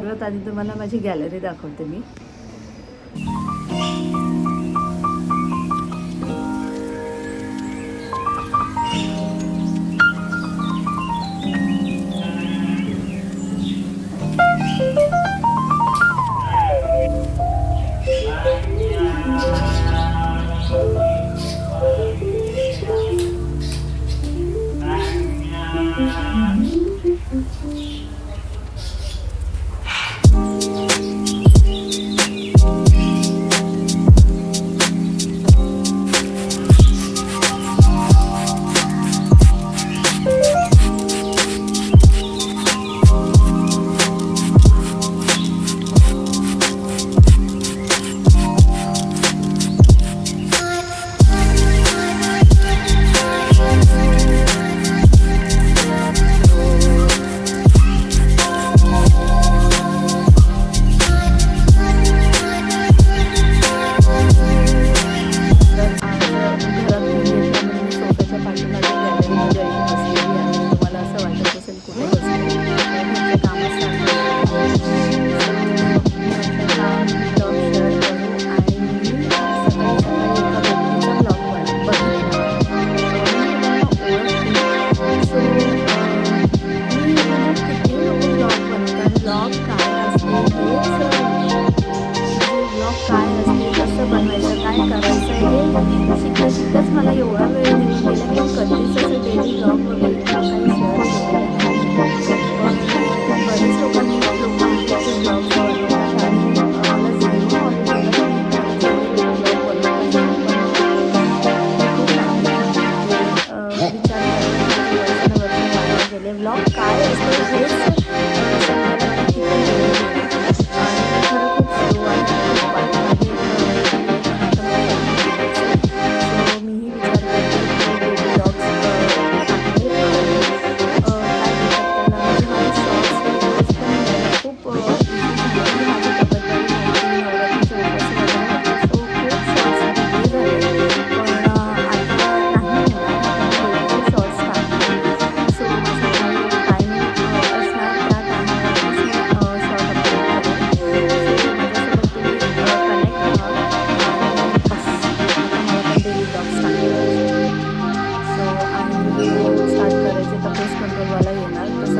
सर्वात आधी तुम्हाला माझी गॅलरी दाखवते मी.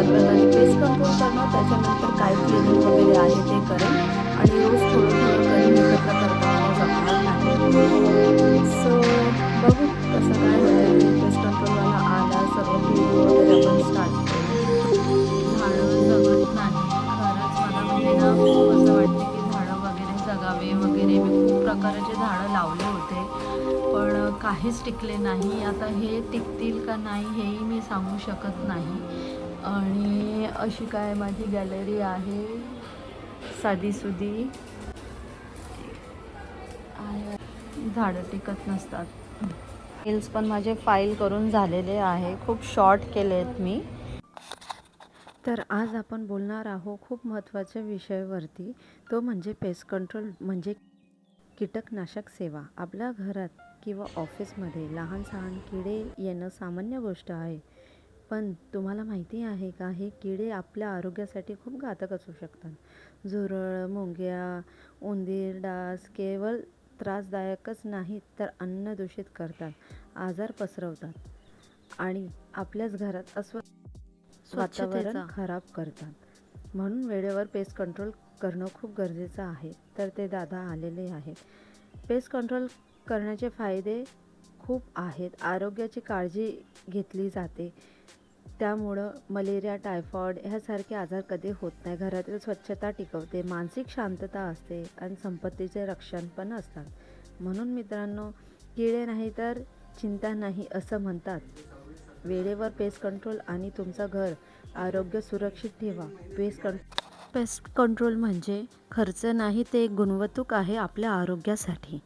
सर्वात आधी पेस्ट कंट्रोल करणं त्याच्यानंतर काय क्लिनिंग वगैरे आहे ते करेन. आणि रोज थोडं थोडं करेन एकत्र करता जमणार नाही. सो बघू कसं काय होतं ते पेस्ट कंट्रोलवाला आला सर्व क्लिनिंग वगैरे आपण स्टार्ट करू. झाडं जगत नाही. खरंच मला म्हणजे ना खूप असं वाटते की झाडं वगैरे जगावे वगैरे. मी खूप प्रकारचे झाडं लावले होते पण काहीच टिकले नाही. आता हे टिकतील का नाही हेही मी सांगू शकत नाही. आणि अशी काय माझी गॅलरी आहे साधीसुधी. आहे. झाडं टिकत नसतात. रील्स पण माझे फाईल करून झालेले आहे. खूप शॉर्ट केले आहेत मी. तर आज आपण बोलणार आहोत खूप महत्त्वाच्या विषयावरती. तो म्हणजे पेस्ट कंट्रोल म्हणजे कीटकनाशक सेवा. आपल्या घरात किंवा ऑफिसमध्ये लहान सहान किडे येणं सामान्य गोष्ट आहे. पण तुम्हाला माहिती आहे का हे किडे आपल्या आरोग्यासाठी खूप घातक असू शकतात. झुरळ मुंग्या उंदीर डास केवळ त्रासदायकच नाहीत तर अन्न दूषित करतात आजार पसरवतात आणि आपल्याच घरात अस्व वातावरण स्वच्छतेचा. खराब करतात. म्हणून वेळेवर पेस्ट कंट्रोल करणं खूप गरजेचं आहे. तर ते दादा आलेले आहेत. पेस्ट कंट्रोल करण्याचे फायदे खूप आहेत. आरोग्याची काळजी घेतली जाते. त्यामुळं मलेरिया टायफॉइड ह्यासारखे आजार कधी होत नाही. घरातील स्वच्छता टिकवते मानसिक शांतता असते आणि संपत्तीचे रक्षण पण असतात. म्हणून मित्रांनो किडे नाही तर चिंता नाही असं म्हणतात. वेळेवर पेस्ट कंट्रोल आणि तुमचं घर आरोग्य सुरक्षित ठेवा. पेस्ट कं पेस्ट कंट्रोल म्हणजे खर्च नाही ते गुणवत्तूक आहे आपल्या आरोग्यासाठी.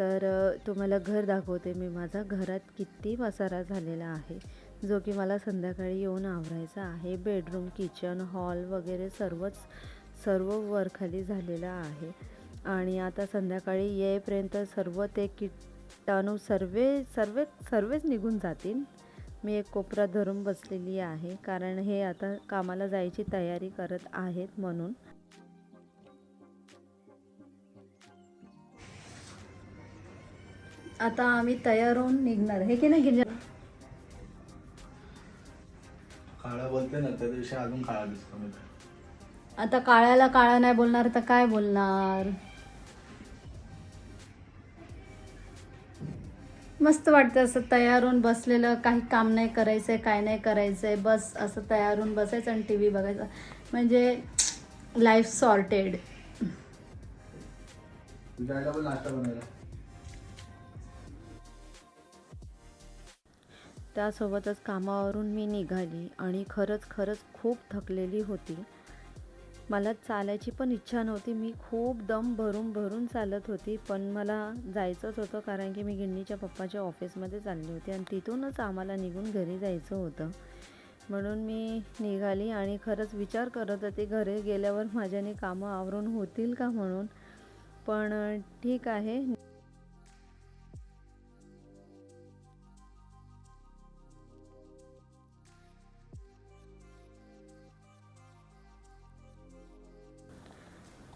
तर तुम्हाला घर दाखवते मी. माझा घरात किती पसारा झालेला आहे. जो की मला संध्याकाळी येऊन आवरायचा आहे. बेडरूम किचन हॉल वगैरे सर्वच सर्व वरखाली झालेलं आहे. आणि आता संध्याकाळी येईपर्यंत सर्व ते किटाणू सर्व सर्व सर्वच निघून जातील. मी एक कोपरा धरून बसलेली आहे. कारण हे आता कामाला जायची तयारी करत आहेत म्हणून. आता आम्ही तयार होऊन निघणार. हे की नाही गिरजा? काळा बोलते ना त्या दिवशी अजून काळा दिसतो मी. आता काळ्याला काळा नाही बोलणार तर काय बोलणार? मस्त वाटतं असं तयार होऊन बसलेलं. काही काम नाही करायचंय काय नाही करायचंय. बस असं तयार होऊन बसायचं आणि टी व्ही बघायचा. म्हणजे लाईफ सॉर्टेड नाश्ता त्यासोबतच कामावरून मी निघाली आणि खरंच खरंच खूप थकलेली होती. मला चालायची पण इच्छा नव्हती. मी खूप दम भरून भरून चालत होती पण मला जायचंच होतं कारण की मी गिन्नीच्या पप्पाच्या ऑफिसमध्ये चालली होती आणि तिथूनच आम्हाला निघून घरी जायचं होतं. म्हणून मी निघाली आणि खरंच विचार करत होते घरी गेल्यावर माझ्याने कामं आवरून होतील का म्हणून? पण ठीक आहे.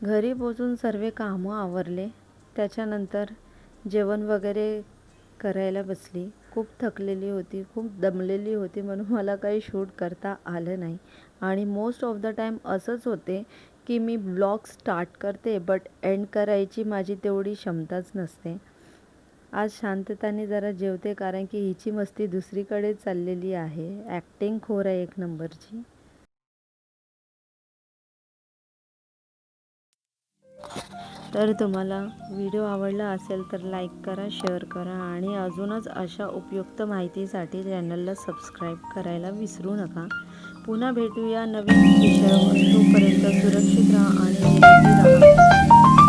घरी पोचून सर्व कामं आवरले. त्याच्यानंतर जेवण वगैरे करायला बसली. खूप थकलेली होती खूप दमलेली होती म्हणून मला काही शूट करता आलं नाही. आणि मोस्ट ऑफ द टाईम असंच होते की मी ब्लॉग स्टार्ट करते बट एंड करायची माझी तेवढी क्षमताच नसते. आज शांतताने जरा जेवते कारण की हिची मस्ती दुसरीकडे चाललेली आहे. ॲक्टिंग खोर आहे एक नंबरची तर तुम्हाला व्हिडिओ आवडला असेल तर लाईक करा शेअर करा आणि अजूनच अशा उपयुक्त माहितीसाठी चॅनलला सबस्क्राईब करायला विसरू नका. पुन्हा भेटूया नवीन विषयावर तोपर्यंत सुरक्षित राहा आणि राहा.